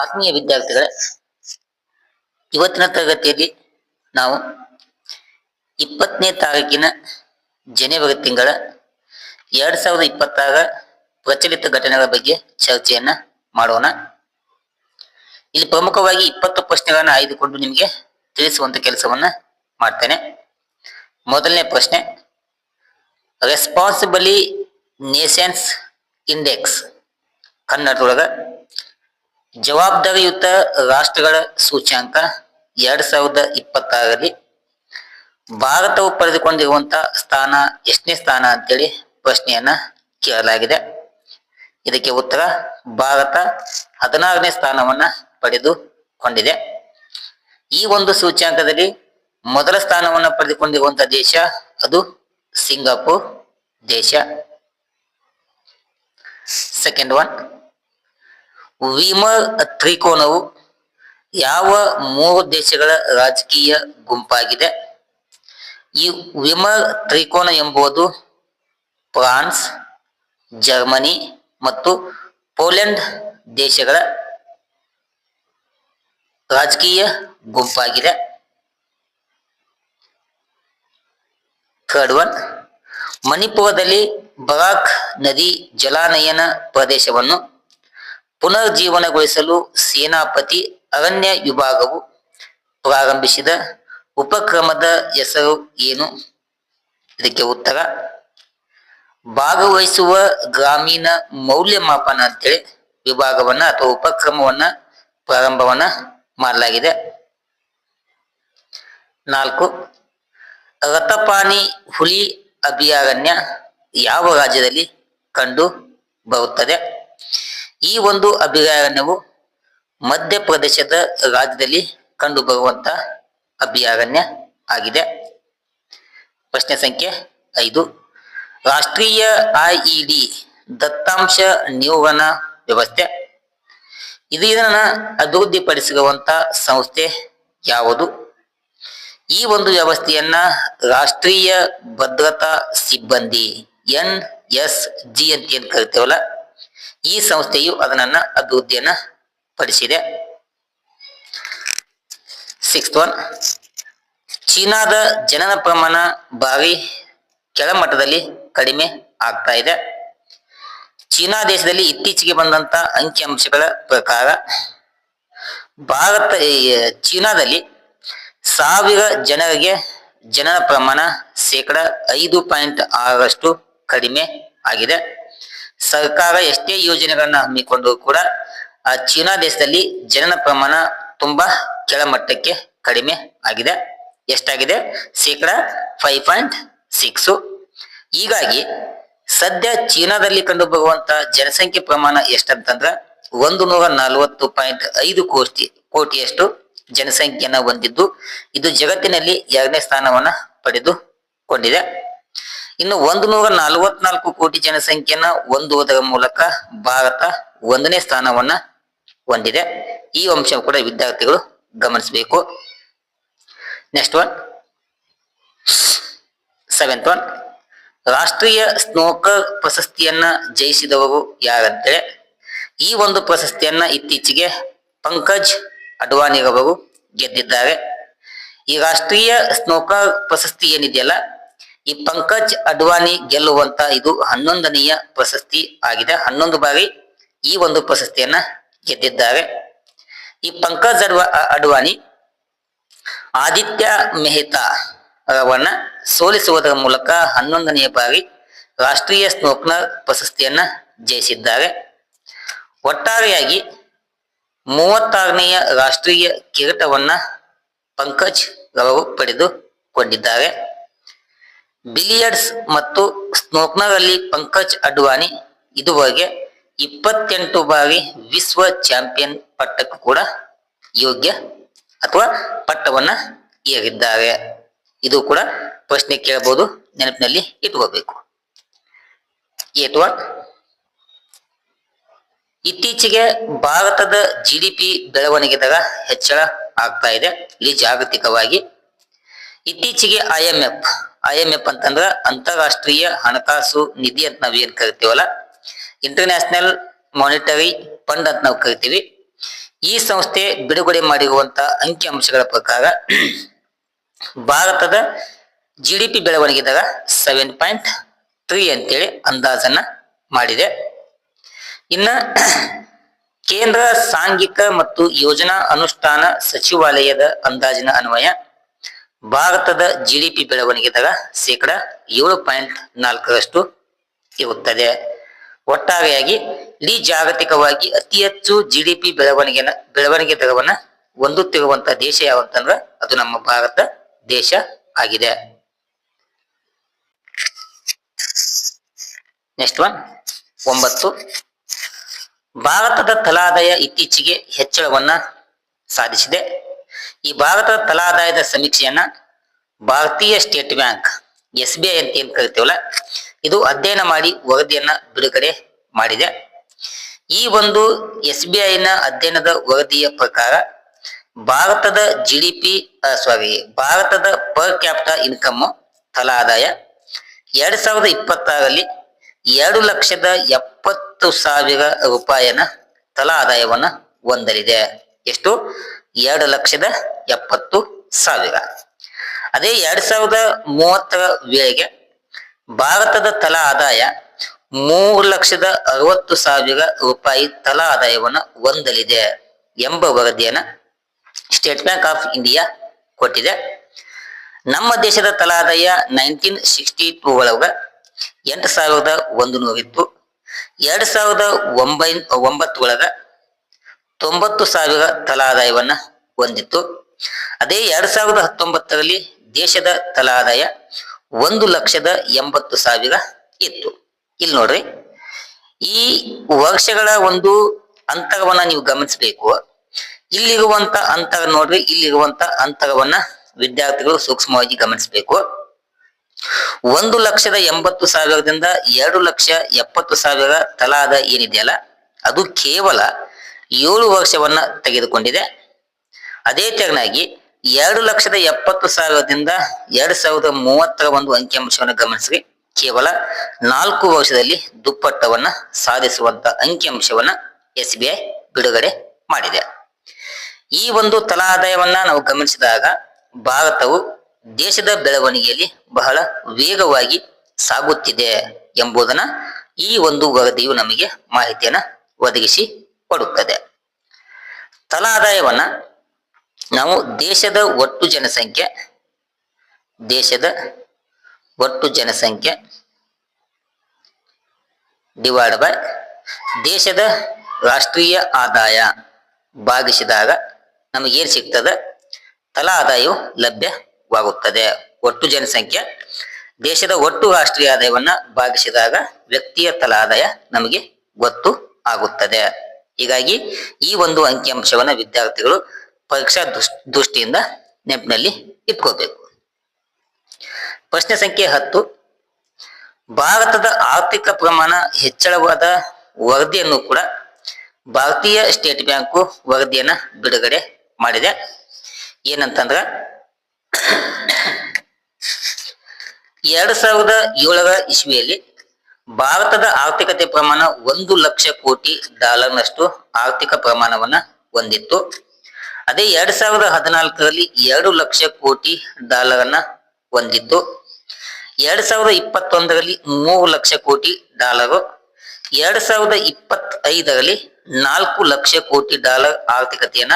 ಆತ್ಮೀಯ ವಿದ್ಯಾರ್ಥಿಗಳೇ, ಇವತ್ತಿನ ತರಗತಿಯಲ್ಲಿ ನಾವು ಇಪ್ಪತ್ತನೇ ತಾರೀಕಿನ ಜನವರಿ ತಿಂಗಳ ಎರಡ್ ಸಾವಿರದ ಇಪ್ಪತ್ತಾರ ಪ್ರಚಲಿತ ಘಟನೆಗಳ ಬಗ್ಗೆ ಚರ್ಚೆಯನ್ನ ಮಾಡೋಣ. ಇಲ್ಲಿ ಪ್ರಮುಖವಾಗಿ ಇಪ್ಪತ್ತು ಪ್ರಶ್ನೆಗಳನ್ನ ಆಯ್ದುಕೊಂಡು ನಿಮಗೆ ತಿಳಿಸುವಂತ ಕೆಲಸವನ್ನ ಮಾಡ್ತೇನೆ. ಮೊದಲನೇ ಪ್ರಶ್ನೆ ರೆಸ್ಪಾನ್ಸಿಬಲಿ ನೇಷನ್ಸ್ ಇಂಡೆಕ್ಸ್ ಕನ್ನಡದೊಳಗ ಜವಾಬ್ದಾರಿಯುತ ರಾಷ್ಟ್ರಗಳ ಸೂಚ್ಯಾಂಕ ಎರಡ್ ಸಾವಿರದ ಇಪ್ಪತ್ತಾರರಲ್ಲಿ ಭಾರತವು ಪಡೆದುಕೊಂಡಿರುವಂತ ಸ್ಥಾನ ಎಷ್ಟನೇ ಸ್ಥಾನ ಅಂತೇಳಿ ಪ್ರಶ್ನೆಯನ್ನ ಕೇಳಲಾಗಿದೆ. ಇದಕ್ಕೆ ಉತ್ತರ ಭಾರತ ಹದಿನಾರನೇ ಸ್ಥಾನವನ್ನ ಪಡೆದುಕೊಂಡಿದೆ ಈ ಒಂದು ಸೂಚ್ಯಾಂಕದಲ್ಲಿ ಮೊದಲ ಸ್ಥಾನವನ್ನ ಪಡೆದುಕೊಂಡಿರುವಂತಹ ದೇಶ ಅದು ಸಿಂಗಾಪುರ್ ದೇಶ. ಸೆಕೆಂಡ್ ಒನ್ ವಿಮರ್ ತ್ರಿಕೋನವು ಯಾವ ಮೂರು ದೇಶಗಳ ರಾಜಕೀಯ ಗುಂಪಾಗಿದೆ? ಈ ವಿಮ ತ್ರಿಕೋನ ಎಂಬುದು ಫ್ರಾನ್ಸ್, ಜರ್ಮನಿ ಮತ್ತು ಪೋಲೆಂಡ್ ದೇಶಗಳ ರಾಜಕೀಯ ಗುಂಪಾಗಿದೆ. ಥರ್ಡ್ ಒನ್, ಮಣಿಪುರದಲ್ಲಿ ಬರಾಕ್ ನದಿ ಜಲಾನಯನ ಪ್ರದೇಶವನ್ನು ಪುನರ್ಜೀವನಗೊಳಿಸಲು ಸೇನಾಪತಿ ಅರಣ್ಯ ವಿಭಾಗವು ಪ್ರಾರಂಭಿಸಿದ ಉಪಕ್ರಮದ ಹೆಸರು ಏನು? ಇದಕ್ಕೆ ಉತ್ತರ, ಭಾಗವಹಿಸುವ ಗ್ರಾಮೀಣ ಮೌಲ್ಯಮಾಪನ ಅಂತೇಳಿ ವಿಭಾಗವನ್ನ ಅಥವಾ ಉಪಕ್ರಮವನ್ನ ಪ್ರಾರಂಭವನ್ನ ಮಾಡಲಾಗಿದೆ. ನಾಲ್ಕು ರಥಪಾನಿ ಹುಲಿ ಅಭಯಾರಣ್ಯ ಯಾವ ರಾಜ್ಯದಲ್ಲಿ ಕಂಡು ಬರುತ್ತದೆ? ಈ ಒಂದು ಅಭಯಾರಣ್ಯವು ಮಧ್ಯಪ್ರದೇಶದ ರಾಜ್ಯದಲ್ಲಿ ಕಂಡು ಬರುವಂತ ಅಭಯಾರಣ್ಯ ಆಗಿದೆ. ಪ್ರಶ್ನೆ ಸಂಖ್ಯೆ ಐದು. ರಾಷ್ಟ್ರೀಯ ಐಇಡಿ ದತ್ತಾಂಶ ನಿಯೋಗನ ವ್ಯವಸ್ಥೆ. ಇದು ಇದನ್ನ ಅಭಿವೃದ್ಧಿಪಡಿಸಿರುವಂತ ಸಂಸ್ಥೆ ಯಾವುದು? ಈ ಒಂದು ವ್ಯವಸ್ಥೆಯನ್ನ ರಾಷ್ಟ್ರೀಯ ಭದ್ರತಾ ಸಿಬ್ಬಂದಿ ಎನ್ ಎಸ್ ಜಿ ಅಂತ ಏನ್ ಕರಿತೇವಲ್ಲ ಈ ಸಂಸ್ಥೆಯು ಅದನ್ನ ಅಭಿವೃದ್ಧಿಯನ್ನ ಪಡಿಸಿದೆ. ಸಿಕ್ಸ್ತ್ ಒನ್ ಚೀನಾದ ಜನನ ಪ್ರಮಾಣ ಭಾರಿ ಕೆಳಮಟ್ಟದಲ್ಲಿ ಕಡಿಮೆ ಆಗ್ತಾ ಇದೆ. ಚೀನಾ ದೇಶದಲ್ಲಿ ಇತ್ತೀಚೆಗೆ ಬಂದಂತ ಅಂಕಿಅಂಶಗಳ ಪ್ರಕಾರ ಭಾರತ ಚೀನಾದಲ್ಲಿ ಸಾವಿರ ಜನರಿಗೆ ಜನನ ಪ್ರಮಾಣ ಶೇಕಡ ಐದು ಪಾಯಿಂಟ್ ಆರರಷ್ಟು ಕಡಿಮೆ ಆಗಿದೆ. ಸರ್ಕಾರ ಎಷ್ಟೇ ಯೋಜನೆಗಳನ್ನ ಹಮ್ಮಿಕೊಂಡು ಕೂಡ, ಆ ಚೀನಾ ದೇಶದಲ್ಲಿ ಜನನ ಪ್ರಮಾಣ ತುಂಬಾ ಕೆಳಮಟ್ಟಕ್ಕೆ ಕಡಿಮೆ ಆಗಿದೆ. ಎಷ್ಟಾಗಿದೆ? ಶೇಕಡ ಫೈವ್ ಪಾಯಿಂಟ್ ಸಿಕ್ಸ್ ಹೀಗಾಗಿ ಸದ್ಯ ಚೀನಾದಲ್ಲಿ ಕಂಡು ಬರುವಂತ ಜನಸಂಖ್ಯೆ ಪ್ರಮಾಣ ಎಷ್ಟಂತಂದ್ರ ಒಂದು ನೂರ ನಲವತ್ತು ಪಾಯಿಂಟ್ ಐದು ಕೋಟಿ ಕೋಟಿಯಷ್ಟು ಜನಸಂಖ್ಯೆಯನ್ನ ಹೊಂದಿದ್ದು, ಇದು ಜಗತ್ತಿನಲ್ಲಿ ಎರಡನೇ ಸ್ಥಾನವನ್ನ ಪಡೆದುಕೊಂಡಿದೆ. ಇನ್ನು ಒಂದು ನೂರ ನಲವತ್ನಾಲ್ಕು ಕೋಟಿ ಜನಸಂಖ್ಯೆಯನ್ನ ಹೊಂದುವುದರ ಮೂಲಕ ಭಾರತ ಒಂದನೇ ಸ್ಥಾನವನ್ನ ಹೊಂದಿದೆ. ಈ ಅಂಶ ಕೂಡ ವಿದ್ಯಾರ್ಥಿಗಳು ಗಮನಿಸಬೇಕು. ನೆಕ್ಸ್ಟ್ ಒನ್ ಸೆವೆಂತ್ ಒನ್ ರಾಷ್ಟ್ರೀಯ ಸ್ನೋಕರ್ ಪ್ರಶಸ್ತಿಯನ್ನ ಜಯಿಸಿದವರು ಯಾರಂತೇಳಿ ಈ ಒಂದು ಪ್ರಶಸ್ತಿಯನ್ನ ಇತ್ತೀಚೆಗೆ ಪಂಕಜ್ ಅಡ್ವಾಣಿರವರು ಗೆದ್ದಿದ್ದಾರೆ. ಈ ರಾಷ್ಟ್ರೀಯ ಸ್ನೋಕರ್ ಪ್ರಶಸ್ತಿ ಏನಿದೆಯಲ್ಲ ಈ ಪಂಕಜ್ ಅಡ್ವಾನಿ ಗೆಲ್ಲುವಂತ ಇದು ಹನ್ನೊಂದನೆಯ ಪ್ರಶಸ್ತಿ ಆಗಿದೆ. ಹನ್ನೊಂದು ಬಾರಿ ಈ ಒಂದು ಪ್ರಶಸ್ತಿಯನ್ನ ಗೆದ್ದಿದ್ದಾರೆ. ಈ ಪಂಕಜ್ ಅಡ್ವಾ ಅಡ್ವಾನಿ ಆದಿತ್ಯ ಮೆಹ್ತಾ ಅವರನ್ನ ಸೋಲಿಸುವುದರ ಮೂಲಕ ಹನ್ನೊಂದನೆಯ ಬಾರಿ ರಾಷ್ಟ್ರೀಯ ಸ್ನೋಕ್ನರ್ ಪ್ರಶಸ್ತಿಯನ್ನ ಜಯಿಸಿದ್ದಾರೆ. ಒಟ್ಟಾರೆಯಾಗಿ ಮೂವತ್ತಾರನೆಯ ರಾಷ್ಟ್ರೀಯ ಕಿರೀಟವನ್ನ ಪಂಕಜ್ ರವರು ಪಡೆದುಕೊಂಡಿದ್ದಾರೆ. ಬಿಲಿಯರ್ಡ್ಸ್ ಮತ್ತು ಸ್ನೋಕ್ನಲ್ಲಿ ಪಂಕಜ್ ಅಡ್ವಾನಿ ಇದುವರೆಗೆ ಇಪ್ಪತ್ತೆಂಟು ಬಾರಿ ವಿಶ್ವ ಚಾಂಪಿಯನ್ ಪಟ್ಟಕ್ಕೂ ಕೂಡ ಯೋಗ್ಯ ಅಥವಾ ಪಟ್ಟವನ್ನ ಏರಿದ್ದಾರೆ. ಇದು ಕೂಡ ಪ್ರಶ್ನೆ ಕೇಳಬಹುದು ನೆನಪಿನಲ್ಲಿ ಇಟ್ಕೋಬೇಕು. Eight one. ಇತ್ತೀಚೆಗೆ ಭಾರತದ ಜಿಡಿಪಿ ಬೆಳವಣಿಗೆ ದರ ಹೆಚ್ಚಳ ಆಗ್ತಾ ಇದೆ, ಇಲ್ಲಿ ಜಾಗತಿಕವಾಗಿ. ಇತ್ತೀಚೆಗೆ I M F I M F ಅಂತಂದ್ರ ಅಂತಾರಾಷ್ಟ್ರೀಯ ಹಣಕಾಸು ನಿಧಿ ಅಂತ ನಾವ್ ಏನ್ ಕರಿತೀವಲ್ಲ? ಇಂಟರ್ನ್ಯಾಷನಲ್ ಮಾನಿಟರಿ ಫಂಡ್ ಅಂತ ನಾವು ಕರಿತೀವಿ. ಈ ಸಂಸ್ಥೆ ಬಿಡುಗಡೆ ಮಾಡಿರುವಂತ ಅಂಕಿಅಂಶಗಳ ಪ್ರಕಾರ ಭಾರತದ ಜಿ ಡಿ ಪಿ ಬೆಳವಣಿಗೆ ದರ ಸೆವೆನ್ ಪಾಯಿಂಟ್ ತ್ರೀ ಅಂತೇಳಿ ಅಂದಾಜನ್ನ ಮಾಡಿದೆ. ಇನ್ನ ಕೇಂದ್ರ ಸಾಂಘಿಕ ಮತ್ತು ಯೋಜನಾ ಅನುಷ್ಠಾನ ಸಚಿವಾಲಯದ ಅಂದಾಜಿನ ಅನ್ವಯ ಭಾರತದ ಜಿಡಿಪಿ ಬೆಳವಣಿಗೆ ದರ ಶೇಕಡ ಏಳು ಪಾಯಿಂಟ್ ನಾಲ್ಕರಷ್ಟು ಇರುತ್ತದೆ. ಒಟ್ಟಾರೆಯಾಗಿ ಇಡೀ ಜಾಗತಿಕವಾಗಿ ಅತಿ ಹೆಚ್ಚು ಜಿಡಿಪಿ ಬೆಳವಣಿಗೆನ ಬೆಳವಣಿಗೆ ದರವನ್ನ ಹೊಂದುತ್ತಿರುವಂತ ದೇಶ ಯಾವಂತಂದ್ರೆ ಅದು ನಮ್ಮ ಭಾರತ ದೇಶ ಆಗಿದೆ. ನೆಕ್ಸ್ಟ್ ಒನ್ ಒಂಬತ್ತು. ಭಾರತದ ತಲಾದಾಯ ಇತ್ತೀಚೆಗೆ ಹೆಚ್ಚಳವನ್ನ ಸಾಧಿಸಿದೆ. ಈ ಭಾರತದ ತಲಾದಾಯದ ಸಮೀಕ್ಷೆಯನ್ನ ಭಾರತೀಯ state bank, S B I ಅಂತ ಏನ್ ಕರಿತೀವಲ್ಲ, ಇದು ಅಧ್ಯಯನ ಮಾಡಿ ವರದಿಯನ್ನ ಬಿಡುಗಡೆ ಮಾಡಿದೆ. ಈ ಒಂದು ಎಸ್ ಬಿ ಐನ ಅಧ್ಯಯನದ ವರದಿಯ ಪ್ರಕಾರ ಭಾರತದ ಜಿ ಡಿ ಪಿ ಸಾರಿ ಭಾರತದ ಪರ್ ಕ್ಯಾಪಿಟ ಇನ್ಕಮ್ ತಲಾ ಆದಾಯ ಎರಡ್ ಸಾವಿರದ ಇಪ್ಪತ್ತಾರಲ್ಲಿ ಎರಡು ಲಕ್ಷದ ಎಪ್ಪತ್ತು ಸಾವಿರ ರೂಪಾಯಿನ ತಲಾ ಆದಾಯವನ್ನ ಹೊಂದಲಿದೆ. ಎಷ್ಟು? ಎರಡು ಲಕ್ಷದ ಎಪ್ಪತ್ತು ಸಾವಿರ. ಅದೇ ಎರಡ್ ಸಾವಿರದ ಮೂವತ್ತರ ವೇಳೆಗೆ ಭಾರತದ ತಲಾ ಆದಾಯ ಮೂರು ಲಕ್ಷದ ಅರವತ್ತು ಸಾವಿರ ರೂಪಾಯಿ ತಲಾ ಆದಾಯವನ್ನು ಹೊಂದಲಿದೆ ಎಂಬ ವರದಿಯನ್ನು ಸ್ಟೇಟ್ ಬ್ಯಾಂಕ್ ಆಫ್ ಇಂಡಿಯಾ ಕೊಟ್ಟಿದೆ. ನಮ್ಮ ದೇಶದ ತಲಾ ಆದಾಯ ನೈನ್ಟೀನ್ ಸಿಕ್ಸ್ಟಿ ಟೂ ಒಳಗ ಎಂಟು ಸಾವಿರದ ಒಂದು ನೂರಿತ್ತು ಎರಡ್ ಸಾವಿರದ ಒಂಬೈ, ಒಂಬತ್ತು ಒಳಗ ತೊಂಬತ್ತು ಸಾವಿರ ತಲಾದಾಯವನ್ನ ಹೊಂದಿತ್ತು. ಅದೇ ಎರಡ್ ಸಾವಿರದ ಹತ್ತೊಂಬತ್ತರಲ್ಲಿ ದೇಶದ ತಲಾದಾಯ ಒಂದು ಲಕ್ಷದ ಎಂಬತ್ತು ಸಾವಿರ ಇತ್ತು. ಇಲ್ಲಿ ನೋಡ್ರಿ, ಈ ವರ್ಷಗಳ ಒಂದು ಅಂತರವನ್ನ ನೀವು ಗಮನಿಸಬೇಕು. ಇಲ್ಲಿರುವಂತ ಅಂತರ ನೋಡ್ರಿ, ಇಲ್ಲಿರುವಂತ ಅಂತರವನ್ನ ವಿದ್ಯಾರ್ಥಿಗಳು ಸೂಕ್ಷ್ಮವಾಗಿ ಗಮನಿಸಬೇಕು. ಒಂದು ಲಕ್ಷದ ಎಂಬತ್ತು ಸಾವಿರದಿಂದ ಎರಡು ಲಕ್ಷ ಎಪ್ಪತ್ತು ಸಾವಿರ ತಲಾದ ಏನಿದೆಯಲ್ಲ, ಅದು ಕೇವಲ ಏಳು ವರ್ಷವನ್ನ ತೆಗೆದುಕೊಂಡಿದೆ. ಅದೇ ತೆರನಾಗಿ ಎರಡು ಲಕ್ಷದ ಎಪ್ಪತ್ತು ಸಾವಿರದಿಂದ ಎರಡು ಸಾವಿರದ ಮೂವತ್ತರ ಒಂದು ಅಂಕಿಅಂಶವನ್ನು ಗಮನಿಸಿ ಕೇವಲ ನಾಲ್ಕು ವರ್ಷದಲ್ಲಿ ದುಪ್ಪಟ್ಟವನ್ನ ಸಾಧಿಸುವಂತ ಅಂಕಿಅಂಶವನ್ನ ಎಸ್ ಬಿ ಐ ಬಿಡುಗಡೆ ಮಾಡಿದೆ. ಈ ಒಂದು ತಲಾ ಆದಾಯವನ್ನ ನಾವು ಗಮನಿಸಿದಾಗ ಭಾರತವು ದೇಶದ ಬೆಳವಣಿಗೆಯಲ್ಲಿ ಬಹಳ ವೇಗವಾಗಿ ಸಾಗುತ್ತಿದೆ ಎಂಬುದನ್ನ ಈ ಒಂದು ವರದಿಯು ನಮಗೆ ಮಾಹಿತಿಯನ್ನ ಒದಗಿಸಿ ಕೊಡುತ್ತದೆ. ತಲಾ ಆದಾಯವನ್ನ ನಾವು ದೇಶದ ಒಟ್ಟು ಜನಸಂಖ್ಯೆ, ದೇಶದ ಒಟ್ಟು ಜನಸಂಖ್ಯೆ ಡಿವೈಡ್ ಬೈ ದೇಶದ ರಾಷ್ಟ್ರೀಯ ಆದಾಯ ಭಾಗಿಸಿದಾಗ ನಮಗೇನು ಸಿಗ್ತದೆ? ತಲಾ ಆದಾಯವು ಲಭ್ಯವಾಗುತ್ತದೆ. ಒಟ್ಟು ಜನಸಂಖ್ಯೆ, ದೇಶದ ಒಟ್ಟು ರಾಷ್ಟ್ರೀಯ ಆದಾಯವನ್ನ ಭಾಗಿಸಿದಾಗ ವ್ಯಕ್ತಿಯ ತಲಾ ಆದಾಯ ನಮಗೆ ಗೊತ್ತು ಆಗುತ್ತದೆ. ಹೀಗಾಗಿ ಈ ಒಂದು ಅಂಕಿಅಂಶವನ್ನ ವಿದ್ಯಾರ್ಥಿಗಳು ಪರೀಕ್ಷಾ ದೃಷ್, ದೃಷ್ಟಿಯಿಂದ ನೆನಪಿನಲ್ಲಿ ಇಟ್ಕೋಬೇಕು. ಪ್ರಶ್ನೆ ಸಂಖ್ಯೆ ಹತ್ತು. ಭಾರತದ ಆರ್ಥಿಕ ಪ್ರಮಾಣ ಹೆಚ್ಚಳವಾದ ವರದಿಯನ್ನು ಕೂಡ ಭಾರತೀಯ ಸ್ಟೇಟ್ ಬ್ಯಾಂಕು ವರದಿಯನ್ನ ಬಿಡುಗಡೆ ಮಾಡಿದೆ. ಏನಂತಂದ್ರ, ಎರಡ್ ಸಾವಿರದ ಏಳರ ಇಸ್ವಿಯಲ್ಲಿ ಭಾರತದ ಆರ್ಥಿಕತೆ ಪ್ರಮಾಣ ಒಂದು ಲಕ್ಷ ಕೋಟಿ ಡಾಲರ್ನಷ್ಟು ಆರ್ಥಿಕ ಪ್ರಮಾಣವನ್ನ ಹೊಂದಿತ್ತು. ಅದೇ ಎರಡ್ ಸಾವಿರದ ಹದಿನಾಲ್ಕರಲ್ಲಿ ಎರಡು ಲಕ್ಷ ಕೋಟಿ ಡಾಲರ್ ಅನ್ನ ಹೊಂದಿತ್ತು. ಎರಡ್ ಸಾವಿರದ ಇಪ್ಪತ್ತೊಂದರಲ್ಲಿ ಮೂರು ಲಕ್ಷ ಕೋಟಿ ಡಾಲರು. ಎರಡ್ ಸಾವಿರದ ಇಪ್ಪತ್ತೈದರಲ್ಲಿ ನಾಲ್ಕು ಲಕ್ಷ ಕೋಟಿ ಡಾಲರ್ ಆರ್ಥಿಕತೆಯನ್ನ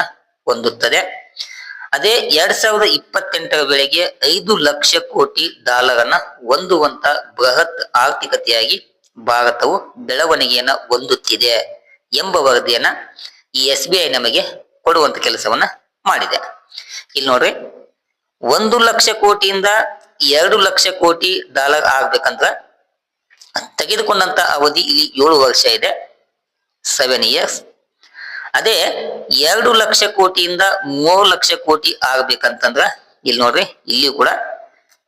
ಹೊಂದುತ್ತದೆ. ಅದೇ ಎರಡ್ ಸಾವಿರದ ಇಪ್ಪತ್ತೆಂಟರ ವೇಳೆಗೆ ಐದು ಲಕ್ಷ ಕೋಟಿ ಡಾಲರ್ ಅನ್ನ ಹೊಂದುವಂತ ಬೃಹತ್ ಆರ್ಥಿಕತೆಯಾಗಿ ಭಾರತವು ಬೆಳವಣಿಗೆಯನ್ನ ಹೊಂದುತ್ತಿದೆ ಎಂಬ ವರದಿಯನ್ನ ಈ ಎಸ್ ಬಿ ಐ ನಮಗೆ ಕೊಡುವಂತ ಕೆಲಸವನ್ನ ಮಾಡಿದೆ. ಇಲ್ಲಿ ನೋಡ್ರಿ, ಒಂದು ಲಕ್ಷ ಕೋಟಿಯಿಂದ ಎರಡು ಲಕ್ಷ ಕೋಟಿ ಡಾಲರ್ ಆಗ್ಬೇಕಂದ್ರ ತೆಗೆದುಕೊಂಡಂತ ಅವಧಿ ಇಲ್ಲಿ ಏಳು ವರ್ಷ ಇದೆ. Seven years. ಅದೇ ಎರಡು ಲಕ್ಷ ಕೋಟಿಯಿಂದ ಮೂರು ಲಕ್ಷ ಕೋಟಿ ಆಗ್ಬೇಕಂತಂದ್ರ ಇಲ್ಲಿ ನೋಡ್ರಿ, ಇಲ್ಲಿಯೂ ಕೂಡ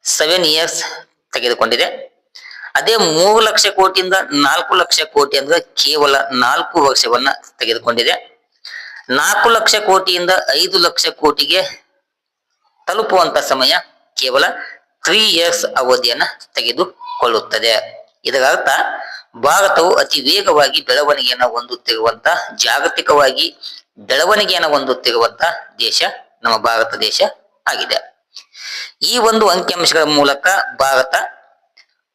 ಸೆವೆನ್ ಇಯರ್ಸ್ ತೆಗೆದುಕೊಂಡಿದೆ. ಅದೇ ಮೂರು ಲಕ್ಷ ಕೋಟಿಯಿಂದ ನಾಲ್ಕು ಲಕ್ಷ ಕೋಟಿ ಅಂದ್ರೆ ಕೇವಲ ನಾಲ್ಕು ವರ್ಷವನ್ನ ತೆಗೆದುಕೊಂಡಿದೆ. ನಾಲ್ಕು ಲಕ್ಷ ಕೋಟಿಯಿಂದ ಐದು ಲಕ್ಷ ಕೋಟಿಗೆ ತಲುಪುವಂತ ಸಮಯ ಕೇವಲ ತ್ರೀ ಇಯರ್ಸ್ ಅವಧಿಯನ್ನ ತೆಗೆದುಕೊಳ್ಳುತ್ತದೆ. ಇದರ ಅರ್ಥ ಭಾರತವು ಅತಿ ವೇಗವಾಗಿ ಬೆಳವಣಿಗೆಯನ್ನು ಹೊಂದುತ್ತಿರುವಂತ, ಜಾಗತಿಕವಾಗಿ ಬೆಳವಣಿಗೆಯನ್ನು ಹೊಂದುತ್ತಿರುವಂತ ದೇಶ ನಮ್ಮ ಭಾರತ ದೇಶ ಆಗಿದೆ. ಈ ಒಂದು ಅಂಕಿಅಂಶಗಳ ಮೂಲಕ ಭಾರತ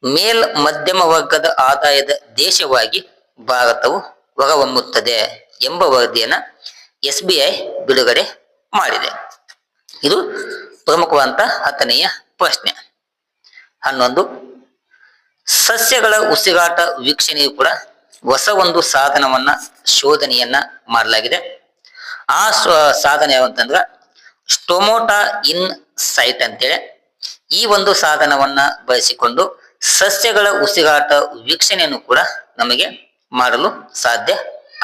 ಮೇಲ್ ಮಧ್ಯಮ ವರ್ಗದ ಆದಾಯದ ದೇಶವಾಗಿ ಭಾರತವು ಹೊರಹೊಮ್ಮುತ್ತದೆ ಎಂಬ ವರದಿಯನ್ನ ಎಸ್ ಬಿ ಐ ಬಿಡುಗಡೆ ಮಾಡಿದೆ. ಇದು ಪ್ರಮುಖವಾದಂತ ಹತ್ತನೆಯ ಪ್ರಶ್ನೆ. ಹನ್ನೊಂದು ಸಸ್ಯಗಳ ಉಸಿರಾಟ ವೀಕ್ಷಣೆಯು ಕೂಡ ಹೊಸ ಒಂದು ಸಾಧನವನ್ನ ಶೋಧನೆಯನ್ನ ಮಾಡಲಾಗಿದೆ. ಆ ಸಾಧನ ಯಾವಂತಂದ್ರ ಸ್ಟೊಮೋಟಾ ಇನ್ ಸೈಟ್ ಅಂತೇಳಿ ಈ ಒಂದು ಸಾಧನವನ್ನ ಬಳಸಿಕೊಂಡು ಸಸ್ಯಗಳ ಉಸಿರಾಟ ವೀಕ್ಷಣೆಯನ್ನು ಕೂಡ ನಮಗೆ ಮಾಡಲು ಸಾಧ್ಯ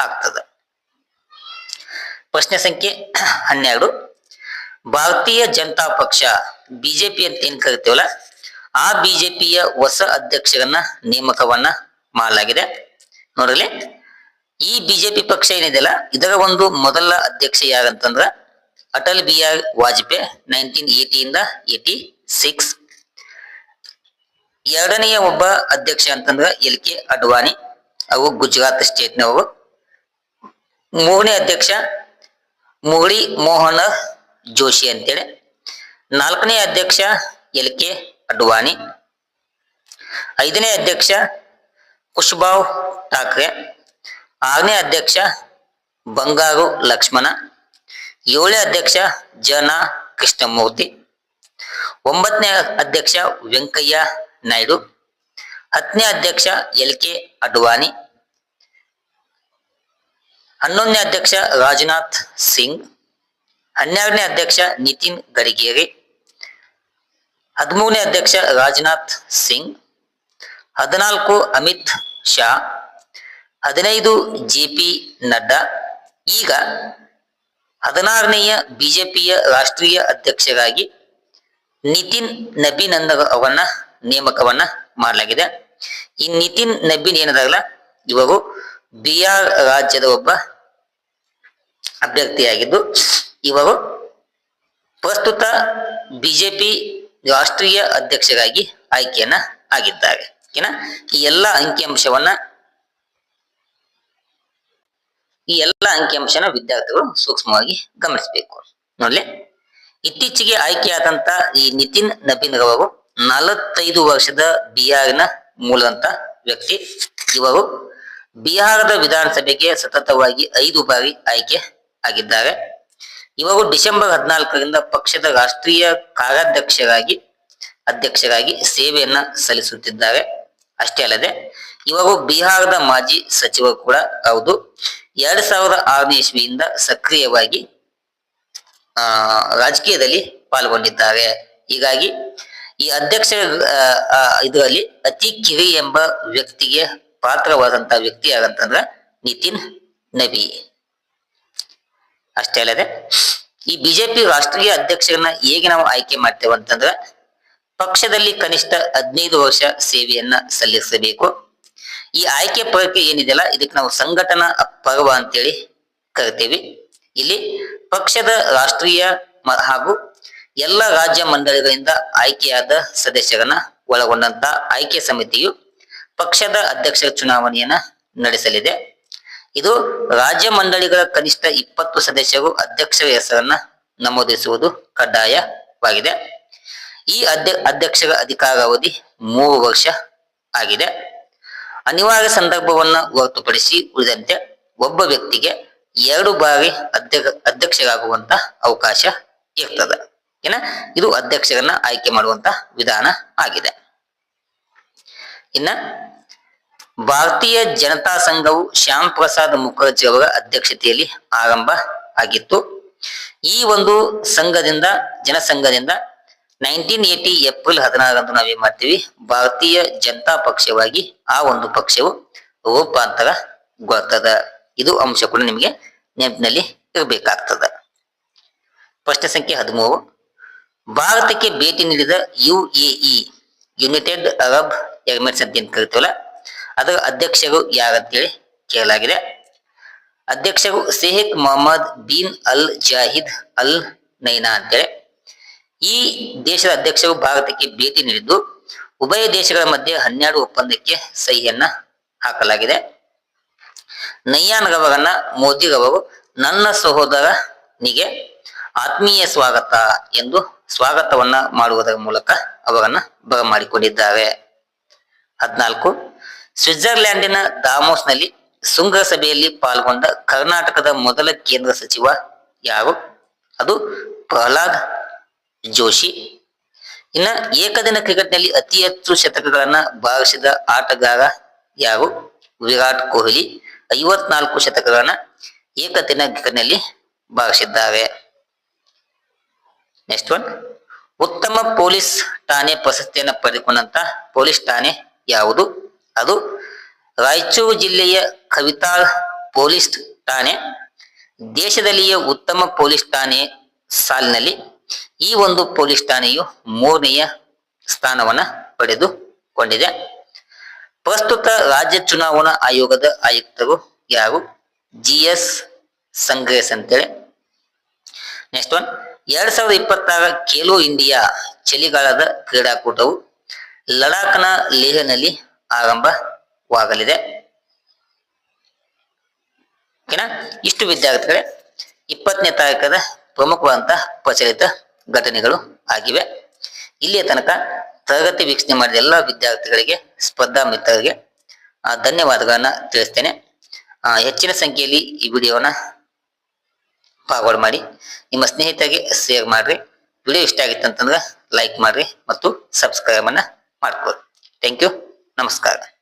ಆಗ್ತದೆ. ಪ್ರಶ್ನೆ ಸಂಖ್ಯೆ ಹನ್ನೆರಡು. ಭಾರತೀಯ ಜನತಾ ಪಕ್ಷ, ಬಿಜೆಪಿ ಅಂತ ಏನ್ ಕರಿತೀವಲ್ಲ ಆ ಬಿಜೆಪಿಯ ಹೊಸ ಅಧ್ಯಕ್ಷರನ್ನ ನೇಮಕವನ್ನ ಮಾಡಲಾಗಿದೆ. ನೋಡ್ರಲ್ಲಿ ಈ ಬಿಜೆಪಿ ಪಕ್ಷ ಏನಿದೆಯಲ್ಲ, ಇದರ ಒಂದು ಮೊದಲ ಅಧ್ಯಕ್ಷ ಯಾರಂತಂದ್ರ ಅಟಲ್ ಬಿಹಾರಿ ವಾಜಪೇಯಿ ನೈನ್ಟೀನ್ ಏಟಿಯಿಂದ ಏಟಿ ಸಿಕ್ಸ್. ಎರಡನೆಯ ಒಬ್ಬ ಅಧ್ಯಕ್ಷ ಅಂತಂದ್ರ ಎಲ್ ಕೆ ಅಡ್ವಾಣಿ, ಅವು ಗುಜರಾತ್ ಸ್ಟೇಟ್ನವರು ಮೂರನೇ ಅಧ್ಯಕ್ಷ ಮುರಳಿ ಮೋಹನ ಜೋಶಿ ಅಂತೇಳಿ. ನಾಲ್ಕನೇ ಅಧ್ಯಕ್ಷ ಎಲ್ ಕೆ ಅಡ್ವಾಣಿ. ಐದನೇ ಅಧ್ಯಕ್ಷ ಕುಶ್ಬಾವ್ ಠಾಕ್ರೆ. ಆರನೇ ಅಧ್ಯಕ್ಷ ಬಂಗಾರು ಲಕ್ಷ್ಮಣ. ಏಳನೇ ಅಧ್ಯಕ್ಷ ಜನ ಕೃಷ್ಣಮೂರ್ತಿ. ಒಂಬತ್ತನೇ ಅಧ್ಯಕ್ಷ ವೆಂಕಯ್ಯ ನಾಯ್ಡು. ಹತ್ತನೇ ಅಧ್ಯಕ್ಷ ಎಲ್ ಕೆ ಅಡ್ವಾಣಿ. ಹನ್ನೊಂದನೇ ಅಧ್ಯಕ್ಷ ರಾಜನಾಥ್ ಸಿಂಗ್. ಹನ್ನೆರಡನೇ ಅಧ್ಯಕ್ಷ ನಿತಿನ್ ಗಡ್ಕರಿ. ಹದಿಮೂರನೇ ಅಧ್ಯಕ್ಷ ರಾಜನಾಥ್ ಸಿಂಗ್, ಹದಿನಾಲ್ಕು ಅಮಿತ್ ಶಾ, ಹದಿನೈದು ಜೆ ಪಿ ನಡ್ಡಾ, ಈಗ ಹದಿನಾರನೆಯ ಬಿಜೆಪಿಯ ರಾಷ್ಟ್ರೀಯ ಅಧ್ಯಕ್ಷರಾಗಿ ನಿತಿನ್ ನಬೀನ್ ಅವರನ್ನ ನೇಮಕವನ್ನ ಮಾಡಲಾಗಿದೆ. ಈ ನಿತಿನ್ ನಬೀನ್ ಏನದಾಗಲ್ಲ, ಇವರು ಬಿಹಾರ್ ರಾಜ್ಯದ ಒಬ್ಬ ಅಭ್ಯರ್ಥಿಯಾಗಿದ್ದು, ಇವರು ಪ್ರಸ್ತುತ ಬಿಜೆಪಿ ರಾಷ್ಟ್ರೀಯ ಅಧ್ಯಕ್ಷರಾಗಿ ಆಯ್ಕೆಯನ್ನ ಆಗಿದ್ದಾರೆ. ಓಕೆನಾ ಈ ಎಲ್ಲ ಅಂಕಿಅಂಶವನ್ನ ಈ ಎಲ್ಲ ಅಂಕಿಅಂಶನ ವಿದ್ಯಾರ್ಥಿಗಳು ಸೂಕ್ಷ್ಮವಾಗಿ ಗಮನಿಸಬೇಕು. ನೋಡ್ಲಿ? ಇತ್ತೀಚೆಗೆ ಆಯ್ಕೆಯಾದಂತ ಈ ನಿತಿನ್ ನಬೀನ್ ರವರು ನಲವತ್ತೈದು ವರ್ಷದ ಬಿಹಾರಿನ ಮೂಲದಂತ ವ್ಯಕ್ತಿ. ಇವರು ಬಿಹಾರದ ವಿಧಾನಸಭೆಗೆ ಸತತವಾಗಿ ಐದು ಬಾರಿ ಆಯ್ಕೆ ಆಗಿದ್ದಾರೆ. ಇವರು ಡಿಸೆಂಬರ್ ಹದಿನಾಲ್ಕರಿಂದ ಪಕ್ಷದ ರಾಷ್ಟ್ರೀಯ ಕಾರ್ಯಾಧ್ಯಕ್ಷರಾಗಿ, ಅಧ್ಯಕ್ಷರಾಗಿ ಸೇವೆಯನ್ನ ಸಲ್ಲಿಸುತ್ತಿದ್ದಾರೆ. ಅಷ್ಟೇ ಅಲ್ಲದೆ ಇವರು ಬಿಹಾರದ ಮಾಜಿ ಸಚಿವ ಕೂಡ ಹೌದು. ಎರಡ್ ಸಾವಿರದ ಆರನೇ ಇಸ್ವಿಯಿಂದ ಸಕ್ರಿಯವಾಗಿ, ಆ, ರಾಜಕೀಯದಲ್ಲಿ ಪಾಲ್ಗೊಂಡಿದ್ದಾರೆ. ಹೀಗಾಗಿ ಈ ಅಧ್ಯಕ್ಷ ಇದರಲ್ಲಿ ಅತಿ ಕಿರಿ ಎಂಬ ವ್ಯಕ್ತಿಗೆ ಪಾತ್ರವಾದಂತಹ ವ್ಯಕ್ತಿ ಯಾರಂತಂದ್ರ ನಿತಿನ್ ನಬಿ. ಅಷ್ಟೇ ಅಲ್ಲದೆ, ಈ ಬಿಜೆಪಿ ರಾಷ್ಟ್ರೀಯ ಅಧ್ಯಕ್ಷರನ್ನ ಹೇಗೆ ನಾವು ಆಯ್ಕೆ ಮಾಡ್ತೇವೆ ಅಂತಂದ್ರೆ, ಪಕ್ಷದಲ್ಲಿ ಕನಿಷ್ಠ ಹದಿನೈದು ವರ್ಷ ಸೇವೆಯನ್ನ ಸಲ್ಲಿಸಬೇಕು. ಈ ಆಯ್ಕೆ ಪ್ರಕ್ರಿಯೆ ಏನಿದೆಯಲ್ಲ, ಇದಕ್ಕೆ ನಾವು ಸಂಘಟನಾ ಪರ್ವ ಅಂತೇಳಿ ಕರಿತೀವಿ. ಇಲ್ಲಿ ಪಕ್ಷದ ರಾಷ್ಟ್ರೀಯ ಹಾಗೂ ಎಲ್ಲ ರಾಜ್ಯ ಮಂಡಳಿಗಳಿಂದ ಆಯ್ಕೆಯಾದ ಸದಸ್ಯರನ್ನ ಒಳಗೊಂಡಂತ ಆಯ್ಕೆ ಸಮಿತಿಯು ಪಕ್ಷದ ಅಧ್ಯಕ್ಷ ಚುನಾವಣೆಯನ್ನ ನಡೆಸಲಿದೆ. ಇದು ರಾಜ್ಯ ಮಂಡಳಿಗಳ ಕನಿಷ್ಠ ಇಪ್ಪತ್ತು ಸದಸ್ಯರು ಅಧ್ಯಕ್ಷರ ಹೆಸರನ್ನ ನಮೂದಿಸುವುದು ಕಡ್ಡಾಯವಾಗಿದೆ. ಈ ಅಧ್ಯ ಅಧ್ಯಕ್ಷರ ಅಧಿಕಾರಾವಧಿ ಮೂರು ವರ್ಷ ಆಗಿದೆ. ಅನಿವಾರ್ಯ ಸಂದರ್ಭವನ್ನ ಹೊರತುಪಡಿಸಿ ಉಳಿದಂತೆ ಒಬ್ಬ ವ್ಯಕ್ತಿಗೆ ಎರಡು ಬಾರಿ ಅಧ್ಯಕ್ಷ, ಅಧ್ಯಕ್ಷರಾಗುವಂತ ಅವಕಾಶ ಇರ್ತದೆ. ಏನ? ಇದು ಅಧ್ಯಕ್ಷರನ್ನ ಆಯ್ಕೆ ಮಾಡುವಂತ ವಿಧಾನ ಆಗಿದೆ. ಇನ್ನ ಭಾರತೀಯ ಜನತಾ ಸಂಘವು ಶ್ಯಾಮ್ ಪ್ರಸಾದ್ ಮುಖರ್ಜಿ ಅವರ ಅಧ್ಯಕ್ಷತೆಯಲ್ಲಿ ಆರಂಭ ಆಗಿತ್ತು. ಈ ಒಂದು ಸಂಘದಿಂದ, ಜನಸಂಘದಿಂದ ನೈನ್ಟೀನ್ ಏಟಿ ಏಪ್ರಿಲ್ ಹದಿನಾರರಂದು ನಾವೇನ್ ಮಾಡ್ತೀವಿ. ಭಾರತೀಯ ಜನತಾ ಪಕ್ಷವಾಗಿ ಆ ಒಂದು ಪಕ್ಷವು ರೂಪಾಂತರಗೊಳ್ತದ. ಇದು ಅಂಶ ಕೂಡ ನಿಮಗೆ ನೆನಪಿನಲ್ಲಿ ಇರಬೇಕಾಗ್ತದ. ಪ್ರಶ್ನೆ ಸಂಖ್ಯೆ ಹದಿಮೂರು. ಭಾರತಕ್ಕೆ ಭೇಟಿ ನೀಡಿದ U A E United Arab Emirates ಅಂತ ಏನ್ ಕರಿತೀವಲ್ಲ ಅದರ ಅಧ್ಯಕ್ಷರು ಯಾರಂತೇಳಿ ಕೇಳಲಾಗಿದೆ. ಅಧ್ಯಕ್ಷರು ಶೇಖ್ ಮೊಹಮ್ಮದ್ ಬಿನ್ ಅಲ್ ಜಾಹಿದ್ ಅಲ್ ನೈನಾ ಅಂತೇಳಿ. ಈ ದೇಶದ ಅಧ್ಯಕ್ಷರು ಭಾರತಕ್ಕೆ ಭೇಟಿ ನೀಡಿದ್ದು ಉಭಯ ದೇಶಗಳ ಮಧ್ಯೆ ಹನ್ನೆರಡು ಒಪ್ಪಂದಕ್ಕೆ ಸಹಿಯನ್ನ ಹಾಕಲಾಗಿದೆ. ನಯ್ಯಾನ್ ರವರನ್ನ ಮೋದಿ ರವರು ನನ್ನ ಸಹೋದರನಿಗೆ ಆತ್ಮೀಯ ಸ್ವಾಗತ ಎಂದು ಸ್ವಾಗತವನ್ನ ಮಾಡುವುದರ ಮೂಲಕ ಅವರನ್ನ ಬರಮಾಡಿಕೊಂಡಿದ್ದಾರೆ. ಹದಿನಾಲ್ಕು ಸ್ವಿಟ್ಜರ್ಲ್ಯಾಂಡಿನ ದಾಮೋಸ್ನಲ್ಲಿ ಶೃಂಗಸಭೆಯಲ್ಲಿ ಪಾಲ್ಗೊಂಡ ಕರ್ನಾಟಕದ ಮೊದಲ ಕೇಂದ್ರ ಸಚಿವ ಯಾರು? ಅದು ಪ್ರಹ್ಲಾದ್ ಜೋಶಿ. ಇನ್ನ ಏಕದಿನ ಕ್ರಿಕೆಟ್ನಲ್ಲಿ ಅತಿ ಹೆಚ್ಚು ಶತಕಗಳನ್ನ ಬಾರಿಸಿದ ಆಟಗಾರ ಯಾರು? ವಿರಾಟ್ ಕೊಹ್ಲಿ ಐವತ್ನಾಲ್ಕು ಶತಕಗಳನ್ನ ಏಕದಿನ ಕ್ರಿಕೆಟ್ನಲ್ಲಿ ಬಾರಿಸಿದ್ದಾರೆ ನೆಕ್ಸ್ಟ್ ಒನ್. ಉತ್ತಮ ಪೊಲೀಸ್ ಠಾಣೆ ಪ್ರಶಸ್ತಿಯನ್ನು ಪಡೆದುಕೊಂಡಂತ ಪೊಲೀಸ್ ಠಾಣೆ ಯಾವುದು? ಅದು ರಾಯಚೂರು ಜಿಲ್ಲೆಯ ಕವಿತಾಳ್ ಪೊಲೀಸ್ ಠಾಣೆ, ದೇಶದಲ್ಲಿಯೇ ಉತ್ತಮ ಪೊಲೀಸ್ ಠಾಣೆ ಸಾಲಿನಲ್ಲಿ ಈ ಒಂದು ಪೊಲೀಸ್ ಠಾಣೆಯು ಮೂರನೆಯ ಸ್ಥಾನವನ್ನ ಪಡೆದುಕೊಂಡಿದೆ. ಪ್ರಸ್ತುತ ರಾಜ್ಯ ಚುನಾವಣಾ ಆಯೋಗದ ಆಯುಕ್ತರು ಯಾರು? ಜಿ ಎಸ್ ಸಂಗ್ರೇಸ್ ಅಂತೇಳಿ. ನೆಕ್ಸ್ಟ್ ಒನ್ ಎರಡ್ ಸಾವಿರದ ಇಪ್ಪತ್ತಾರ ಖೇಲೋ ಇಂಡಿಯಾ ಚಳಿಗಾಲದ ಕ್ರೀಡಾಕೂಟವು ಲಡಾಖ್ನ ಲೇಹ್ನಲ್ಲಿ ಆರಂಭವಾಗಲಿದೆ. ಓಕೆನಾ? ಇಷ್ಟು ವಿದ್ಯಾರ್ಥಿಗಳೇ ಇಪ್ಪತ್ತನೇ ತಾರೀಕದ ಪ್ರಮುಖವಾದಂತಹ ಪ್ರಚಲಿತ ಘಟನೆಗಳು ಆಗಿವೆ. ಇಲ್ಲಿಯ ತನಕ ತರಗತಿ ವೀಕ್ಷಣೆ ಮಾಡಿದ ಎಲ್ಲ ವಿದ್ಯಾರ್ಥಿಗಳಿಗೆ ಸ್ಪರ್ಧಾ ಮಿತ್ರರಿಗೆ ಧನ್ಯವಾದಗಳನ್ನ ತಿಳಿಸ್ತೇನೆ. ಹೆಚ್ಚಿನ ಸಂಖ್ಯೆಯಲ್ಲಿ ಈ ವಿಡಿಯೋನ ಫಾರ್ವರ್ಡ್ ಮಾಡಿ, ನಿಮ್ಮ ಸ್ನೇಹಿತರಿಗೆ ಶೇರ್ ಮಾಡ್ರಿ. ವಿಡಿಯೋ ಇಷ್ಟ ಆಗಿತ್ತು ಅಂತಂದ್ರೆ ಲೈಕ್ ಮಾಡಿರಿ ಮತ್ತು ಸಬ್ಸ್ಕ್ರೈಬ್ ಅನ್ನ ಮಾಡ್ಕೊಳ್ಳಿ. Thank you. നമസ്കാരം.